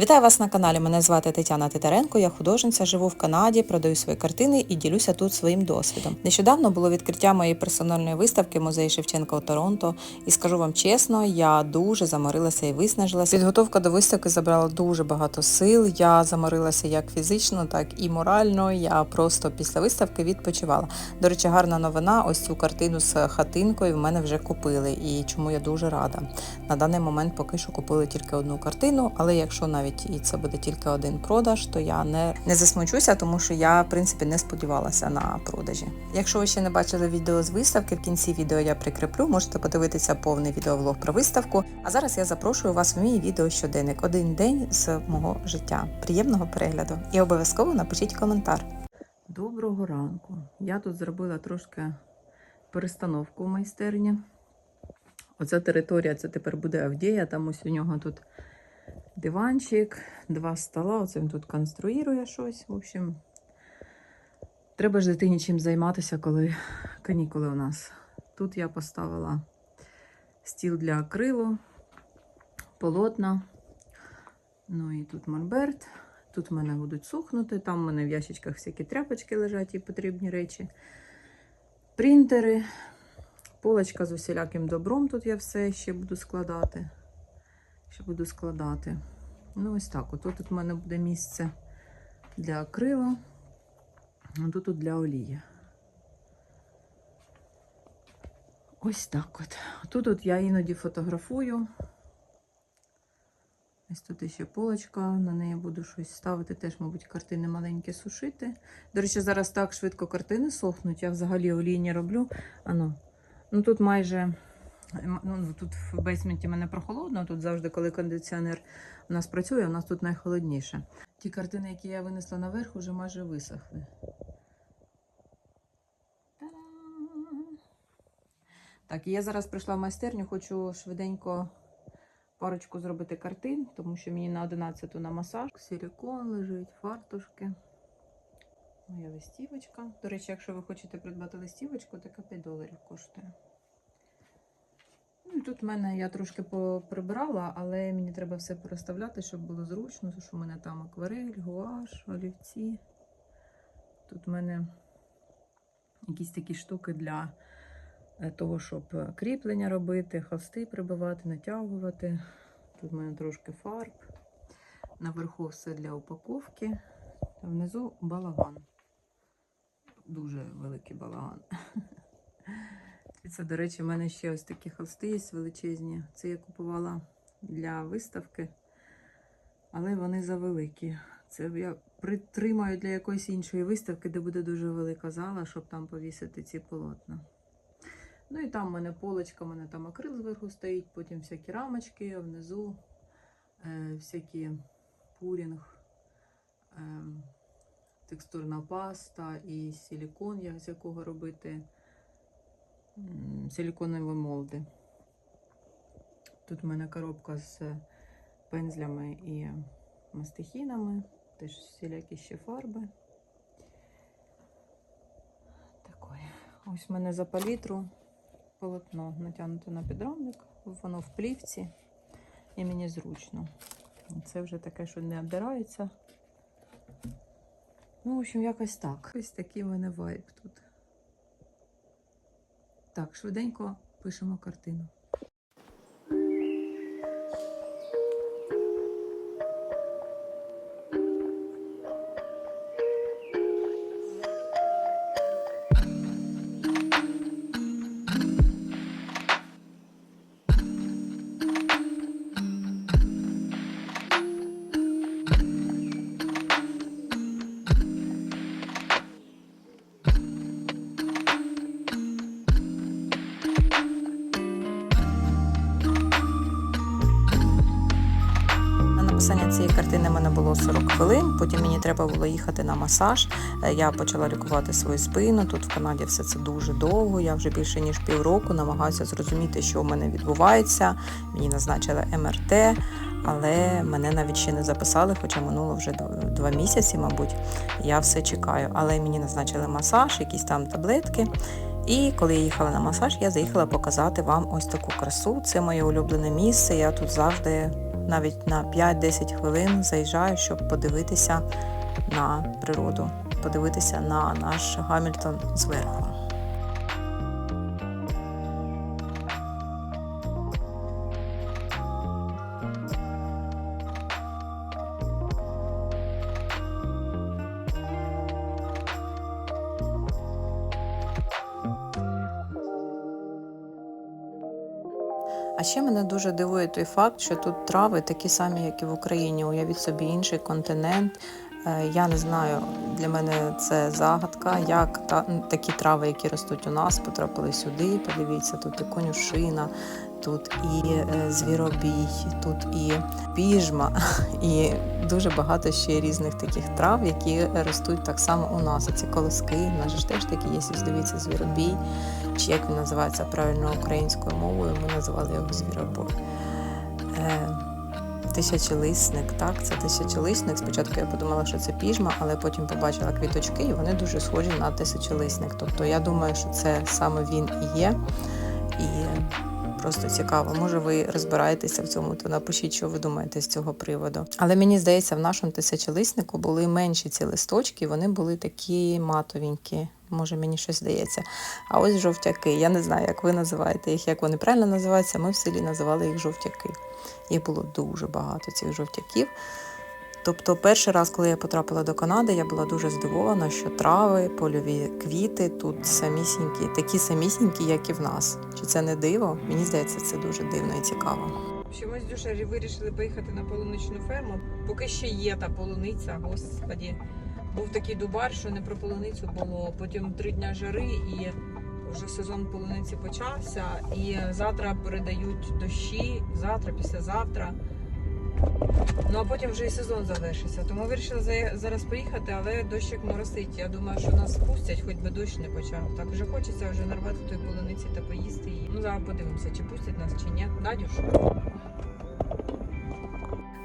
Вітаю вас на каналі. Мене звати Тетяна Титаренко. Я художниця, живу в Канаді, продаю свої картини і ділюся тут своїм досвідом. Нещодавно було відкриття моєї персональної виставки в музеї Шевченка у Торонто. І скажу вам чесно, я дуже заморилася і виснажилася. Підготовка до виставки забрала дуже багато сил. Я заморилася як фізично, так і морально. Я просто після виставки відпочивала. До речі, гарна новина. Ось цю картину з хатинкою в мене вже купили, і чому я дуже рада. На даний момент поки що купили тільки одну картину, але якщо навіть і це буде тільки один продаж, то я не, не засмучуся, тому що я в принципі не сподівалася на продажі. Якщо ви ще не бачили відео з виставки, в кінці відео я прикріплю, можете подивитися повний відеовлог про виставку. А зараз я запрошую вас в мій відео щоденник один день з мого життя. Приємного перегляду і обов'язково напишіть коментар. Доброго ранку. Я тут зробила трошки перестановку в майстерні. Оця територія це тепер буде Авдія, там ось у нього тут диванчик, два стола. Він тут конструює щось. В общем, треба ж дитині чим займатися, коли канікули у нас. Тут я поставила стіл для акрилу, полотна. Ну і тут мольберт. Тут в мене будуть сухнути, там в мене в ящичках всякі тряпочки лежать і потрібні речі. Принтери, полочка з усіляким добром. Тут я все ще буду складати. Ще буду складати. Ну, ось так. От тут у мене буде місце для акрила, а тут, для олії. Ось так от. Тут от я іноді фотографую. Ось тут ще полочка, на неї буду щось ставити, теж, мабуть, картини маленькі сушити. До речі, зараз так швидко картини сохнуть, я взагалі олійні роблю. Ано. Ну тут майже ну, тут в бейсменті мене прохолодно, тут завжди, коли кондиціонер у нас працює, у нас тут найхолодніше. Ті картини, які я винесла наверх, вже майже висохли. Так, і я зараз прийшла в майстерню, хочу швиденько парочку зробити картин, тому що мені на 11 на масаж. Силікон лежить, фартушки. Моя листівочка. До речі, якщо ви хочете придбати листівочку, така 5 доларів коштує. Ну, тут в мене я трошки поприбирала, але мені треба все переставляти, щоб було зручно. Тому що в мене там акварель, гуаш, олівці. Тут в мене якісь такі штуки для е, того, щоб кріплення робити, холсти прибивати, натягувати. Тут в мене трошки фарб. Наверху все для упаковки. А внизу балаган. Дуже великий балаган. Це, до речі, в мене ще ось такі холсти є величезні. Це я купувала для виставки, але вони завеликі. Це я притримаю для якоїсь іншої виставки, де буде дуже велика зала, щоб там повісити ці полотна. Ну і там в мене полочка, в мене там акрил зверху стоїть, потім всякі рамочки, внизу е, всякі пурінг, е, текстурна паста і силікон, з якого робити силіконові молди. Тут в мене коробка з пензлями і мастихінами, теж всілякі ще фарби. Такое. Ось в мене за палітру полотно натягнуте на підрамник, воно в плівці і мені зручно. Це вже таке, що не обдирається. Ну, в общем, якось так. Ось такий в мене вайб тут. Так, швиденько пишемо картину. Потім мені треба було їхати на масаж. Е, Я почала лікувати свою спину. Тут в Канаді все це дуже довго. Я вже більше ніж півроку намагаюся зрозуміти, що в мене відбувається. Мені назначили МРТ, але мене навіть ще не записали, хоча минуло вже два місяці, мабуть. Я все чекаю. Але мені назначили масаж, якісь там таблетки. І коли я їхала на масаж, я заїхала показати вам ось таку красу. Це моє улюблене місце. Я тут завжди навіть на 5-10 хвилин заїжджаю, щоб подивитися на природу, подивитися на наш Гамільтон зверху. Той факт, що тут трави такі самі, як і в Україні. Уявіть собі інший континент. Е, Я не знаю, для мене це загадка, як та, такі трави, які ростуть у нас, потрапили сюди. Подивіться, тут і конюшина, тут і е, звіробій, тут і піжма, і дуже багато ще різних таких трав, які ростуть так само у нас. Ці колоски, в нас ж теж такі є, дивіться, звіробій, чи як він називається правильно українською мовою, ми називали його звіробой. Е, Тисячолисник, так, це тисячолисник. Спочатку я подумала, що це піжма, але потім побачила квіточки, і вони дуже схожі на тисячолисник. Тобто я думаю, що це саме він і є. І просто цікаво. Може, ви розбираєтеся в цьому, то напишіть, що ви думаєте з цього приводу. Але мені здається, в нашому тисячолиснику були менші ці листочки, вони були такі матовенькі. Може, мені щось здається. А ось жовтяки. Я не знаю, як ви називаєте їх, як вони правильно називаються. Ми в селі називали їх жовтяки. Їх було дуже багато цих жовтяків. Тобто, перший раз, коли я потрапила до Канади, я була дуже здивована, що трави, польові квіти тут самісінькі, такі самісінькі, як і в нас. Чи це не диво? Мені здається, це дуже дивно і цікаво. Чомусь Дюша вирішили поїхати на полуничну ферму. Поки ще є та полуниця, господі. Був такий дубар, що не про полуницю було. Потім три дня жари і вже сезон полуниці почався. І завтра передають дощі, завтра, післязавтра. Ну а потім вже і сезон завершиться. Тому вирішили за- зараз поїхати, але дощик моросить. Я думаю, що нас пустять, хоч би дощ не почав. Так вже хочеться вже нарвати тої полуниці та поїсти її. Ну зараз подивимося, чи пустять нас, чи ні. Надюш?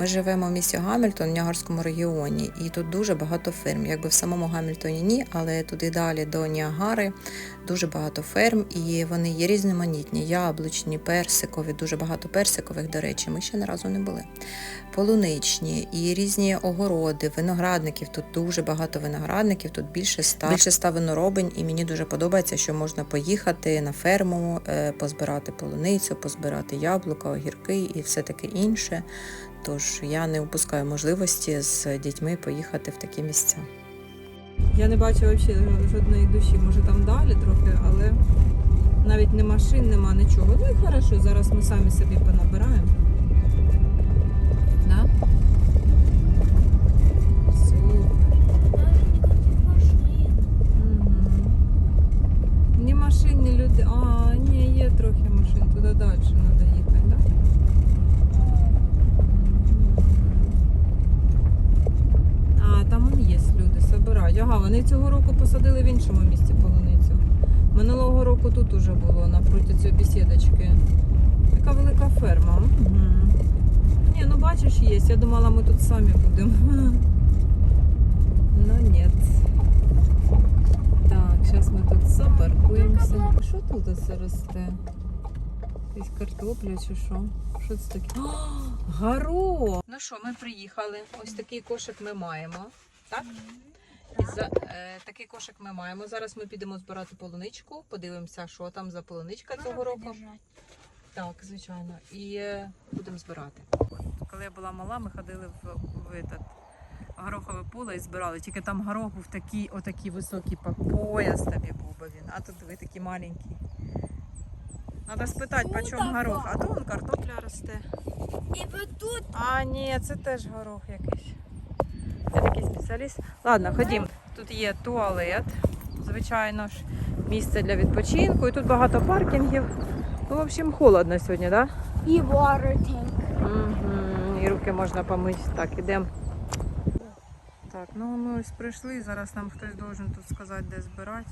Ми живемо в місті Гамільтон, в Ніагарському регіоні, і тут дуже багато ферм. Якби в самому Гамільтоні ні, але туди далі до Ніагари дуже багато ферм, і вони є різноманітні, яблучні, персикові, дуже багато персикових, до речі, ми ще не разу не були. Полуничні і різні огороди, виноградників. Тут дуже багато виноградників, тут більше ста більше ста виноробень, і мені дуже подобається, що можна поїхати на ферму, е, позбирати полуницю, позбирати яблука, огірки і все таке інше. Тож я не упускаю можливості з дітьми поїхати в такі місця. Я не бачу взагалі жодної душі, може там далі трохи, але навіть не машин, нема нічого. Ну і хорошо, зараз ми самі собі понабираємо. Бачиш, є. Я думала, ми тут самі будемо. Ну ні. Так, зараз ми тут запаркуємося. Що тут оце росте? Якась картопля чи що? Що це таке? О, горох! Ну що, ми приїхали. Ось такий кошик ми маємо. Так? І за, е, такий кошик ми маємо. Зараз ми підемо збирати полуничку, подивимося, що там за полуничка цього року. Так, звичайно. І е, будемо збирати. Коли я була мала, ми ходили в, в этот, горохове поле і збирали. Тільки там горох був такий, отакий високий по пояс тобі був би він. А тут ви такий маленький. Треба спитати, по чому горох. А то вон картопля росте. І ви тут А, ні, це теж горох якийсь. Я такий спеціаліст. Ладно, ходім. Тут є туалет, звичайно ж, місце для відпочинку. І тут багато паркінгів. Ну, в общем, холодно сьогодні, так? Да? і water. Угу. І руки можна помити. Так, ідемо. Так, ну ми ось прийшли. Зараз нам хтось должен тут сказати, де збирати.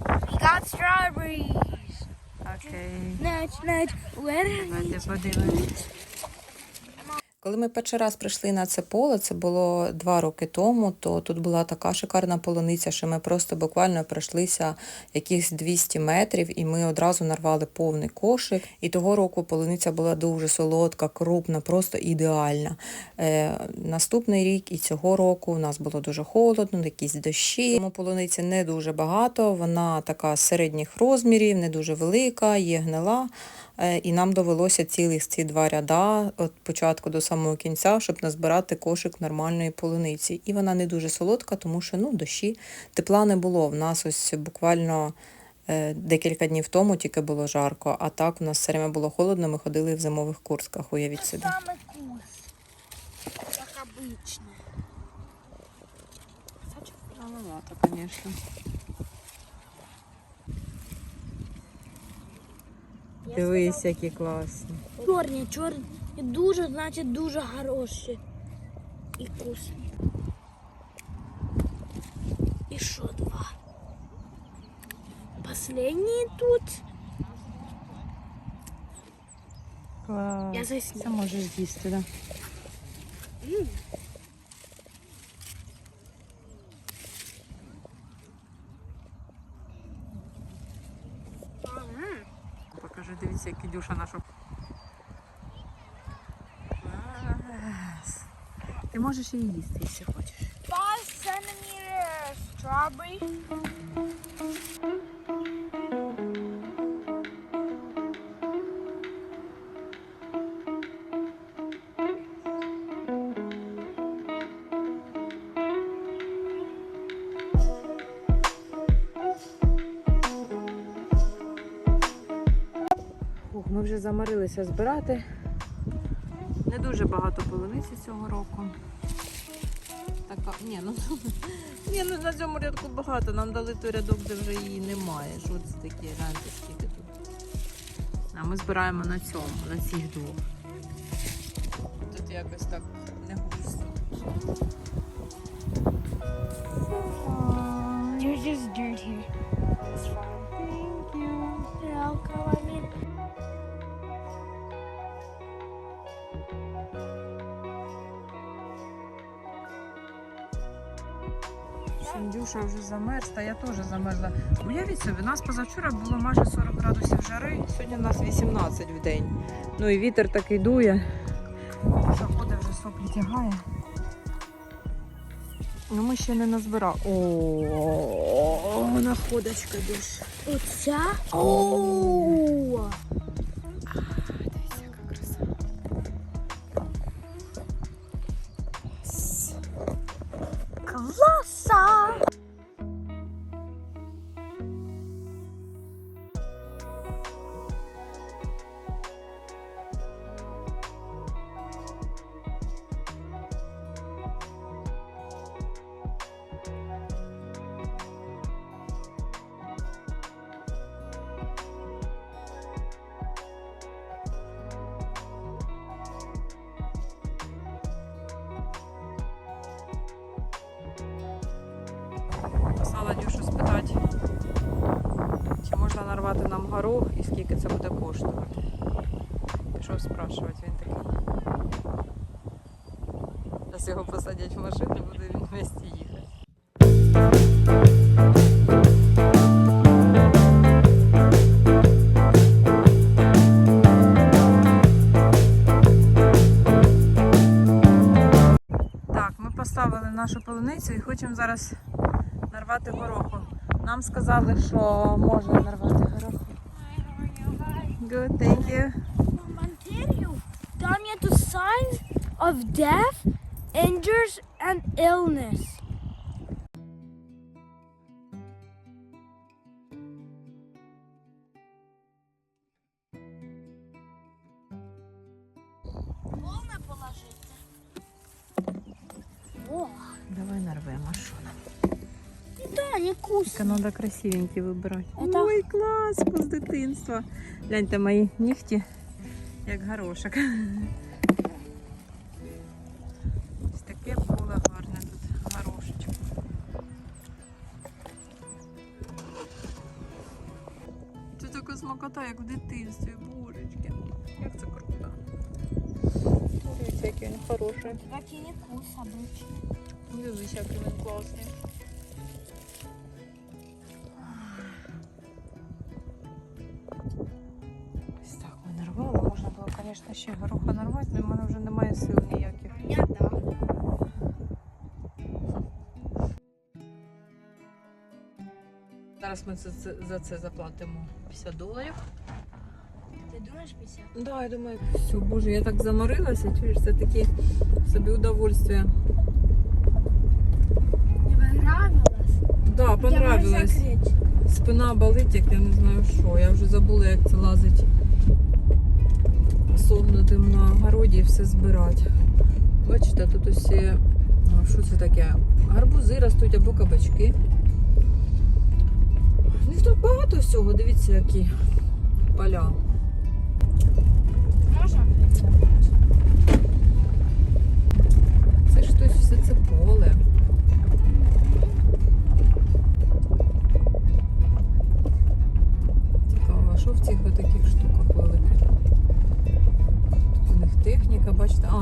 We got strawberries. Окей. Next, next, where are Давайте подивимось. Коли ми перший раз прийшли на це поле, це було два роки тому, то тут була така шикарна полуниця, що ми просто буквально пройшлися якихось 200 метрів, і ми одразу нарвали повний кошик. І того року полуниця була дуже солодка, крупна, просто ідеальна. Е, наступний рік і цього року у нас було дуже холодно, якісь дощі. Тому полуниці не дуже багато. Вона така середніх розмірів, не дуже велика, є гнила. Е, І нам довелося цілих ці два ряда від початку до самого кінця, щоб назбирати кошик нормальної полуниці. І вона не дуже солодка, тому що ну, дощі тепла не було. В нас ось буквально е, декілька днів тому тільки було жарко, а так у нас все время було холодно, ми ходили в зимових куртках, уявіть собі. Самый вкус. Как обычно. Маловато, звісно. Дивись, які класні. Чорні, чорні. І дуже, значить, дуже хороші. І вкусні. І що два? Последній тут. Клас. Я засню. Це можеш з'їсти, так. Покажи, Дивіться, як нашу. Ты Ти можеш її їсти, якщо хочеш. 5 centimeter strawberry. Фух, ми вже замарилися збирати. Не дуже багато полуниці цього року. Така, ні, ну, ні, ну на цьому рядку багато. Нам дали той рядок, де вже її немає. Що це таке, гляньте, скільки тут. А ми збираємо на цьому, на цих двох. Тут якось так не густо. There's just dirt. It's fine. Сіндюша вже замерз, та я теж замерзла. Уявіть собі, у нас позавчора було майже 40 градусів жари, сьогодні у нас 18 в день. Ну і вітер такий дує. Заходить вже соплі тягає. Ну ми ще не назбирали. О, находочка більше. оця. Оу! Послала Дюшу спитати, чи можна нарвати нам горох і скільки це буде коштувати. Пішов спрашувати, він такий. Зараз його посадять в машину, буде він вместе їхати. Так, ми поставили нашу полуницю і хочемо зараз нарвати гороху. Нам сказали, що можна нарвати гороху. Good, thank you. Там є тут signs of death, injuries and illness. Не кусь. Треба красивенькі вибирати. Это- Ой, клас, з дитинства. Гляньте мої нігті, як горошок. Ось таке поле гарне тут, горошечок. Це така смакота, як в дитинстві, божечки. Як це круто. Дивіться, який він хороший. Как и не кус обычно. Дивись, який він класний. Було, ще гороха нарвати, але в мене вже немає сил ніяких. У меня да. Зараз ми за це, за це заплатимо 50 доларів. Ты думаешь 50? Да, я думаю, все, боже, я так заморилася, чуєш, це таке собі удовольствие. Тебе нравилось? Да, понравилось. Спина болить, як я не знаю що. Я вже забула, як це лазить согнутим на городі і все збирати. Бачите, тут усі. Що це таке? Гарбузи ростуть або кабачки. У них тут багато всього, дивіться, які поля. Открыть? Це ж хтось все це поле. Цікаво, а що в цих таких штуках великих?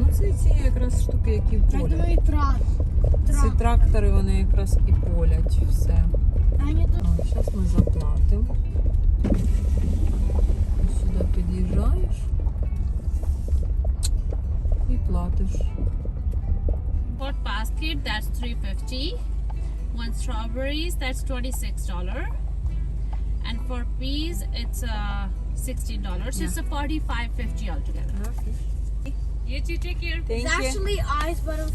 Ну це ці якраз штуки, які Я полять. думаю, трак. Ці Трак. трактори вони якраз і полять все. Они тут Зараз ми заплатимо. Сюди під'їжджаєш і платиш. For basket, that's 350. One strawberries, that's $26. And for peas, it's uh, $16. It's a 45.50 altogether. You two take care. Thank It's you. actually ice, but of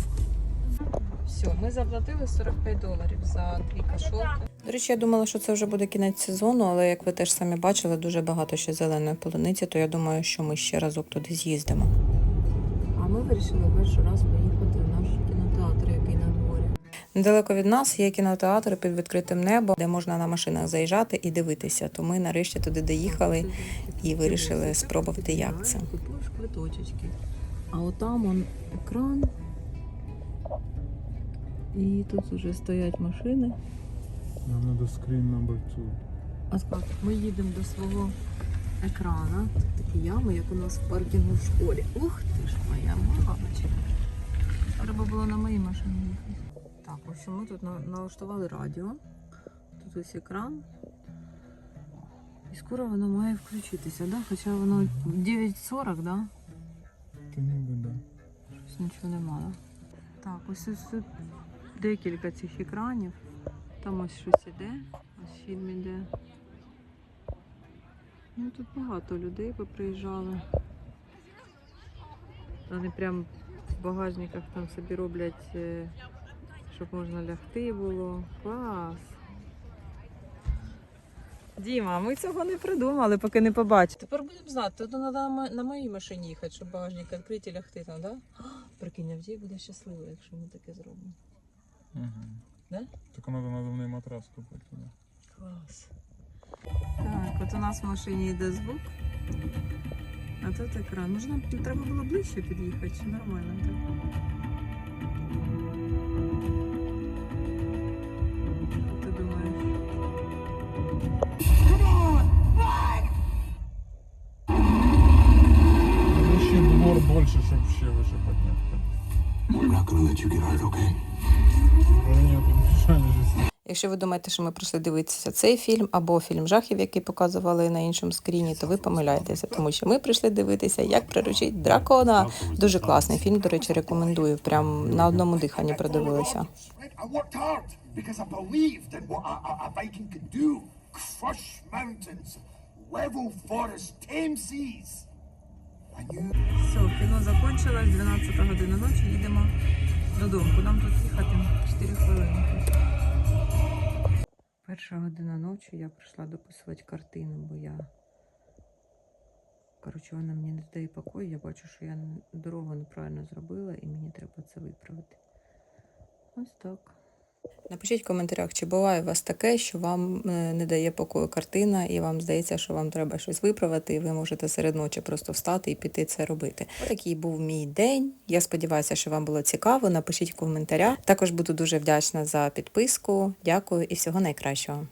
Все, ми заплатили 45 доларів за дві кашолки. До речі, я думала, що це вже буде кінець сезону, але як ви теж самі бачили, дуже багато ще зеленої полуниці, то я думаю, що ми ще разок туди з'їздимо. А ми вирішили перший раз поїхати в наш кінотеатр, який на дворі. Недалеко від нас є кінотеатр під відкритим небом, де можна на машинах заїжджати і дивитися. То ми нарешті туди доїхали і вирішили спробувати, як це. Купуєш квиточечки. А отам он екран. І тут вже стоять машини. Нам надо screen number two. А так, ми їдемо до свого екрана. Тут такі ями, як у нас в паркінгу в школі. Ух ти ж моя мамочка. Треба було на моїй машині їхати. Так, в общем, ми тут на- налаштували радіо. Тут ось екран. І скоро воно має включитися, да? Хоча воно 9.40, да? Та ніби да. Щось нічого немає. Так, ось ось тут декілька цих екранів. Там ось щось іде, ось фільм іде. Ну тут багато людей поприїжджали. Вони прям в багажниках там собі роблять, е, щоб можна лягти було. Клас. Діма, ми цього не придумали, поки не побачили. Тепер будемо знати, то треба на моїй машині їхати, щоб багажник відкрити і лягти там, так? Да? Прикинь, Авдій буде щасливий, якщо ми таке зробимо. Угу. Да? Тільки треба надувний матрас купити туди. Клас. Так, от у нас в машині йде звук. А тут екран. Може нам треба було ближче під'їхати, чи нормально так? Якщо ви думаєте, що ми прийшли дивитися цей фільм або фільм жахів, який показували на іншому скріні, то ви помиляєтеся, тому що ми прийшли дивитися, як приручить дракона. Дуже класний фільм. До речі, рекомендую. Прям на одному диханні продивилися. Crush mountains, level forests, tame seas. Knew Все, кіно закончилось, 12 година ночі, їдемо додому. Нам тут їхати 4 хвилинки. Перша година ночі я прийшла дописувати картину, бо я. Коротше, вона мені не дає покою. Я бачу, що я дорогу неправильно зробила і мені треба це виправити. Ось так. Напишіть в коментарях, чи буває у вас таке, що вам е, не дає покою картина, і вам здається, що вам треба щось виправити, і ви можете серед ночі просто встати і піти це робити. Такий був мій день. Я сподіваюся, що вам було цікаво. Напишіть в коментарях. Також буду дуже вдячна за підписку. Дякую і всього найкращого.